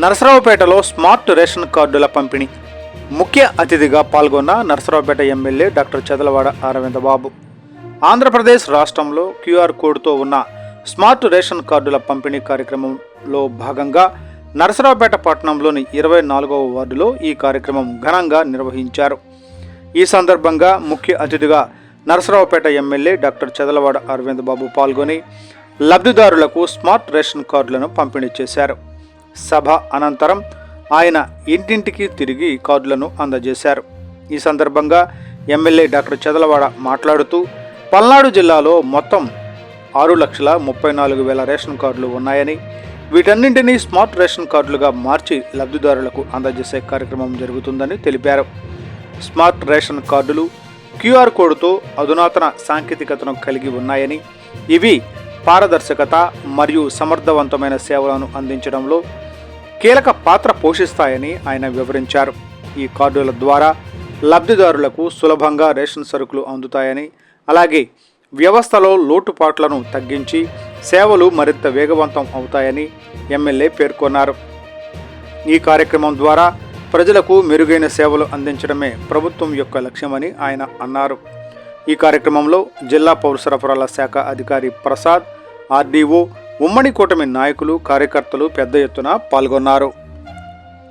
నరసరావుపేటలో smart ration కార్డుల పంపిణీ. ముఖ్య అతిథిగా పాల్గొన్న నరసరావుపేట ఎమ్మెల్యే డాక్టర్ చదలవాడ అరవింద బాబు ఆంధ్రప్రదేశ్ రాష్ట్రంలో క్యూఆర్ కోడ్తో ఉన్న స్మార్ట్ రేషన్ కార్డుల పంపిణీ కార్యక్రమంలో భాగంగా నరసరావుపేట పట్టణంలోని ఇరవై నాలుగవ వార్డులో ఈ కార్యక్రమం ఘనంగా నిర్వహించారు. ఈ సందర్భంగా ముఖ్య అతిథిగా నరసరావుపేట ఎమ్మెల్యే డాక్టర్ చదలవాడ అరవింద్ బాబు పాల్గొని లబ్ధిదారులకు స్మార్ట్ రేషన్ కార్డులను పంపిణీ చేశారు. సభ అనంతరం ఆయన ఇంటింటికి తిరిగి కార్డులను అందజేశారు. ఈ సందర్భంగా ఎమ్మెల్యే డాక్టర్ చదలవాడ మాట్లాడుతూ పల్నాడు జిల్లాలో మొత్తం ఆరు లక్షల ముప్పై నాలుగు వేల రేషన్ కార్డులు ఉన్నాయని వీటన్నింటినీ స్మార్ట్ రేషన్ కార్డులుగా మార్చి లబ్ధిదారులకు అందజేసే కార్యక్రమం జరుగుతుందని తెలిపారు. స్మార్ట్ రేషన్ కార్డులు క్యూఆర్ కోడ్తో అధునాతన సాంకేతికతను కలిగి ఉన్నాయని ఇవి పారదర్శకత మరియు సమర్థవంతమైన సేవలను అందించడంలో కీలక పాత్ర పోషిస్తాయని ఆయన వివరించారు. ఈ కార్డుల ద్వారా లబ్ధిదారులకు సులభంగా రేషన్ సరుకులు అందుతాయని అలాగే వ్యవస్థలో లోటుపాట్లను తగ్గించి సేవలు మరింత వేగవంతం అవుతాయని ఎమ్మెల్యే పేర్కొన్నారు. ఈ కార్యక్రమం ద్వారా ప్రజలకు మెరుగైన సేవలు అందించడమే ప్రభుత్వం యొక్క లక్ష్యమని ఆయన అన్నారు. ఈ కార్యక్రమంలో జిల్లా పౌర సరఫరాల శాఖ అధికారి ప్రసాద్ ఆర్డీఓ ఉమ్మడి కూటమి నాయకులు కార్యకర్తలు పెద్ద ఎత్తున పాల్గొన్నారు.